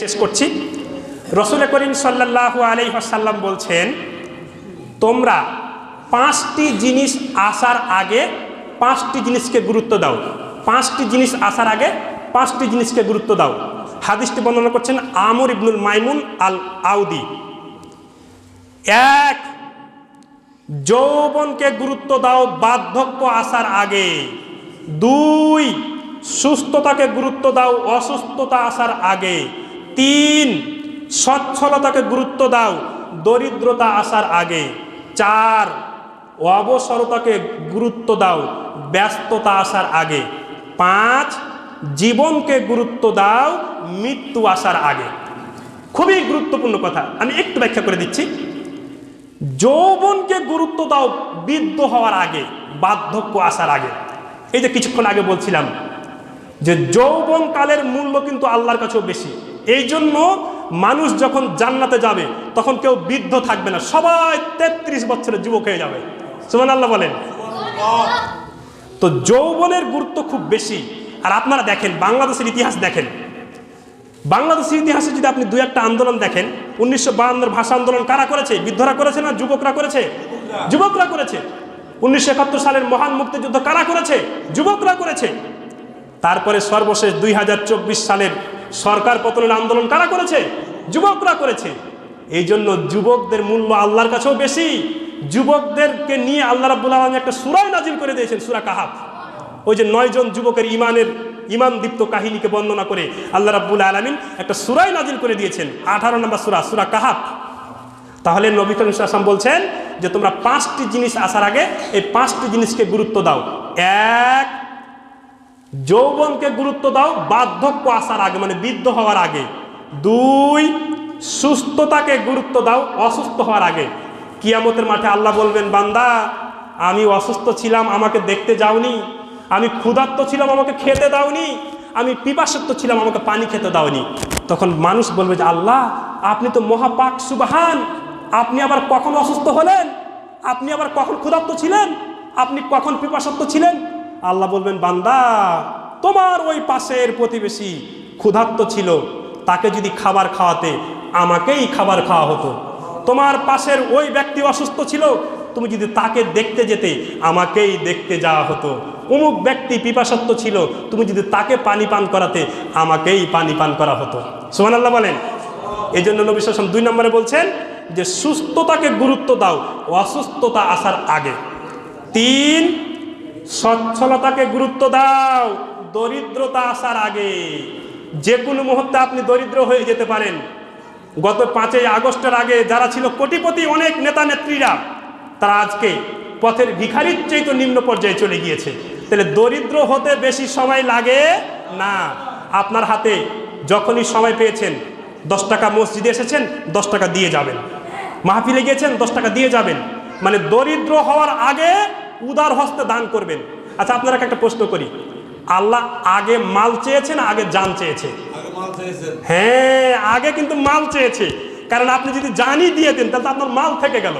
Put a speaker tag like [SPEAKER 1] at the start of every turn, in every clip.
[SPEAKER 1] শেষ করছি। রসুল করিম সাল্লাহ আলাইসাল্লাম বলছেন, তোমরা পাঁচটি জিনিস আসার আগে পাঁচটি জিনিসকে গুরুত্ব দাও। পাঁচটি জিনিস আসার আগে পাঁচটি জিনিসকে গুরুত্ব দাও। হাদিসটি বর্ণনা করছেন আমর ইবনুল মাইমুন আল আউদি এক, যৌবনকে গুরুত্ব দাও বার্ধক্য আসার আগে। দুই, সুস্থতাকে গুরুত্ব দাও অসুস্থতা আসার আগে। তিন, সচ্ছলতাকে গুরুত্ব দাও, দরিদ্রতা আসার আগে। চার, অবসরতাকে গুরুত্ব দাও, ব্যস্ততা আসার আগে। পাঁচ, জীবনকে গুরুত্ব দাও, মৃত্যু আসার আগে। খুবই গুরুত্বপূর্ণ কথা, আমি একটু ব্যাখ্যা করে দিচ্ছি। যৌবনকে গুরুত্ব দাও, বৃদ্ধ হওয়ার আগে, বার্ধক্য আসার আগে। এই যে কিছুক্ষণ আগে বলছিলাম যে যৌবন কালের মূল্য কিন্তু আল্লাহর কাছেও বেশি। এই জন্য মানুষ যখন জান্নাতে যাবে, তখন কেউ বৃদ্ধ থাকবে না। সবাই তেত্রিশ বছরের যুবক হয়ে যাবে। সুমান আল্লাহ বলেন। তো যৌবনের গুরুত্ব খুব বেশি। আর আপনারা দেখেন, বাংলাদেশের ইতিহাস দেখেন। বাংলাদেশের ইতিহাসে যদি আপনি দু একটা আন্দোলন দেখেন, উনিশশো বাহান্নর ভাষা আন্দোলন কারা করেছে? বৃদ্ধরা করেছে না যুবকরা করেছে? যুবকরা করেছে। উনিশশো একাত্তর সালের মহান মুক্তিযুদ্ধ কারা করেছে? যুবকরা করেছে। তারপরে সর্বশেষ দুই হাজার চব্বিশ সালের সরকার পতনের আন্দোলন কারা করেছে? যুবকরা করেছে। এই জন্য যুবকদের মূল্য আল্লাহর কাছেও বেশি। যুবকদেরকে নিয়ে আল্লাহ রাবুল আলম একটা সুরাই নাজিল করে দিয়েছেন, সুরা কাহাব ওই যে নয়জন যুবকের ইমানের ইমান দীপ্ত কাহিনীকে বর্ণনা করে আল্লাহ রাব্বুল আলমিন একটা সুরাই নাজিল করে দিয়েছেন, আঠারো নম্বর সুরা সুরা কাহাব তাহলে নবী করিম সাল্লাম বলছেন যে তোমরা পাঁচটি জিনিস আসার আগে এই পাঁচটি জিনিসকে গুরুত্ব দাও। এক যৌবনকে গুরুত্ব দাও, বার্ধক্য আসার আগে মানে বৃদ্ধ হওয়ার আগে। দুই, সুস্থতাকে গুরুত্ব দাও, অসুস্থ হওয়ার আগে। কিয়ামতের মাঠে আল্লাহ বলবেন, বান্দা, আমি অসুস্থ ছিলাম, আমাকে দেখতে যাওনি। আমি ক্ষুধার্ত ছিলাম, আমাকে খেতে দাওনি। আমি পিপাসত্ব ছিলাম, আমাকে পানি খেতে দাওনি। তখন মানুষ বলবে যে, আল্লাহ, আপনি তো মহাপাক সুবাহান। আপনি আবার কখন অসুস্থ হলেন? আপনি আবার কখন ক্ষুধার্ত ছিলেন? আপনি কখন পিপাসত্ব ছিলেন? আল্লাহ বলবেন, বান্দা, তোমার ওই পাশের প্রতিবেশী ক্ষুধার্ত ছিল, তাকে যদি খাবার খাওয়াতে, আমাকেই খাবার খাওয়া হতো। তোমার পাশের ওই ব্যক্তি অসুস্থ ছিল, তুমি যদি তাকে দেখতে যেতে, আমাকেই দেখতে যাওয়া হতো। অমুক ব্যক্তি পিপাসত্ব ছিল, তুমি যদি তাকে পানি পান করাতে, আমাকেই পানি পান করা হতো। সোহান আল্লাহ বলেন এই জন্য নবী দুই নম্বরে বলছেন যে, সুস্থতাকে গুরুত্ব দাও, অসুস্থতা আসার আগে। তিন সচ্ছলতাকে গুরুত্ব দাও। দরিদ্রতা আসার আগে যে কোনো মুহূর্তে আপনি দরিদ্র হয়ে যেতে পারেন। গত পাঁচই আগস্টের আগে যারা ছিল কোটিপতি, অনেক নেতা নেত্রীরা, তারা আজকে পথের ভিখারির চেয়ে তো নিম্ন পর্যায়ে চলে গিয়েছে। তাহলে দরিদ্র হতে বেশি সময় লাগে? না। আপনার হাতে যখনই সময় পেয়েছেন, দশ টাকা মসজিদে এসেছেন, দশ টাকা দিয়ে যাবেন। মাহফিলে গিয়েছেন, দশ টাকা দিয়ে যাবেন। মানে দরিদ্র হওয়ার আগে উদার হস্তে দান করবেন। আচ্ছা আপনারা একটা প্রশ্ন করি। আল্লাহ আগে মাল চেয়েছে না আগে জান চেয়েছে? হ্যাঁ আগে কিন্তু মাল চেয়েছে। কারণ আপনি যদি জানি দিয়ে দেন তাহলে তো আপনার মাল থেকে গেল।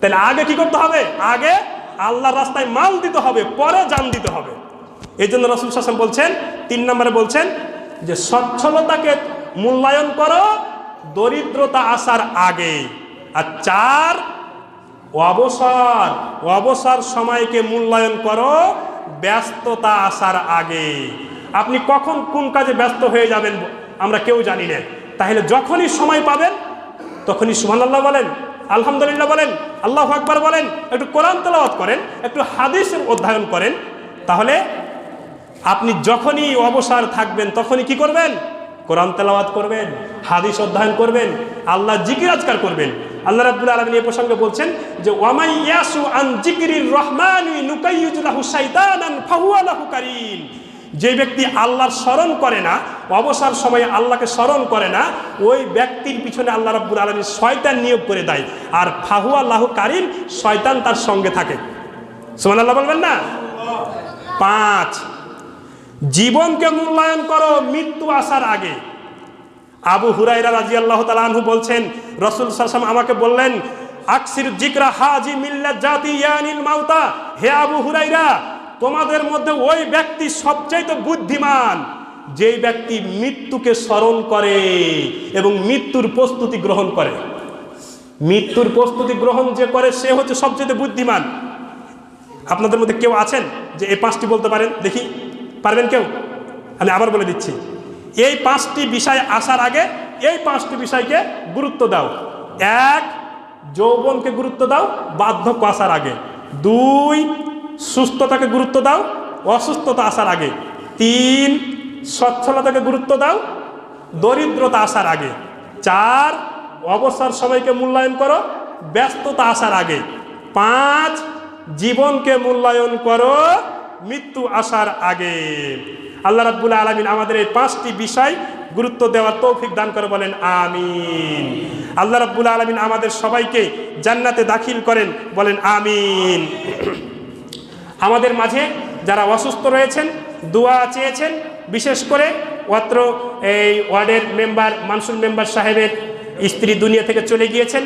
[SPEAKER 1] তাহলে আগে কি করতে হবে? আগে আল্লাহর রাস্তায় মাল দিতে হবে পরে জান দিতে হবে। এই জন্য রসুল শাসন বলছেন তিন নম্বরে বলছেন যে সচ্ছলতাকে মূল্যায়ন করো দরিদ্রতা আসার আগে আর চার অবসর অবসর সময়কে মূল্যায়ন করো, ব্যস্ততা আসার আগে। আপনি কখন কোন কাজে ব্যস্ত হয়ে যাবেন আমরা কেউ জানি না। তাহলে যখনই সময় পাবেন, তখনই সুমান আল্লাহ বলেন, আলহামদুলিল্লাহ বলেন, আল্লাহ আকবর বলেন, একটু কোরআন তেলাওয়াত করেন, একটু হাদিসের অধ্যয়ন করেন, তাহলে আপনি যখনই অবসর থাকবেন, তখনই কি করবেন? কোরআন তেলাওয়াত করবেন, হাদিস অধ্যয়ন করবেন, আল্লাহ জিকির আজকার করবেন। আল্লাহ রাব্বুল আলামিন এই প্রসঙ্গে বলছেন যে, ওয়ামাই ইয়াসু আন জিকিরির রহমানি ফাহুয়া কারিন যে ব্যক্তি আল্লাহর স্মরণ করে না, অবসর সময়ে আল্লাহকে স্মরণ করে না, ওই ব্যক্তির পিছনে আল্লাহ রাব্বুল আলমী শয়তান নিয়োগ করে দেয়। আর ফাহু আল্লাহ কারিম, শয়তান তার সঙ্গে থাকে। সুমান আল্লাহ বলবেন না? পাঁচ। জীবনকে মূল্যায়ন করো মৃত্যু আসার আগে। আবু হুরাইরা রাজি আল্লাহ তালাহু বলছেন, রসুল সাসম আমাকে বললেন, আকসির জিকরা হাজি মিল্লা জাতি ইয়ানিল মাউতা। হে আবু হুরাইরা তোমাদের মধ্যে ওই ব্যক্তি সবচাইতে বুদ্ধিমান, যেই ব্যক্তি মৃত্যুকে স্মরণ করে এবং মৃত্যুর প্রস্তুতি গ্রহণ করে। মৃত্যুর প্রস্তুতি গ্রহণ যে করে, সে হচ্ছে সবচেয়ে বুদ্ধিমান। আপনাদের মধ্যে কেউ আছেন? যে এই পাঁচটি বলতে পারেন? দেখি, পারবেন কেউ? আমি আবার বলে দিচ্ছি। এই পাঁচটি বিষয় আসার আগে এই পাঁচটি বিষয়কে গুরুত্ব দাও। এক, যৌবনকে গুরুত্ব দাও, বার্ধক্য আসার আগে। দুই, সুস্থতাকে গুরুত্ব দাও, অসুস্থতা আসার আগে। তিন, সচ্ছলতাকে গুরুত্ব দাও, দরিদ্রতা আসার আগে। চার, অবসর সময়কে মূল্যায়ন করো, ব্যস্ততা আসার আগে। পাঁচ, জীবনকে মূল্যায়ন করো, মৃত্যু আসার আগে। আল্লাহ রাব্বুল আলমিন আমাদের এই পাঁচটি বিষয় গুরুত্ব দেওয়ার তৌফিক দান করে বলেন, আমিন। আল্লাহ রাব্বুল আলমিন আমাদের সবাইকে জান্নাতে দাখিল করেন, বলেন, আমিন। আমাদের মাঝে যারা অসুস্থ রয়েছেন, দোয়া চেয়েছেন, বিশেষ করে অত্র এই ওয়ার্ডের মেম্বার মানসুর মেম্বার সাহেবের স্ত্রী দুনিয়া থেকে চলে গিয়েছেন।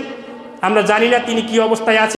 [SPEAKER 1] আমরা জানি না তিনি কি অবস্থায় আছেন।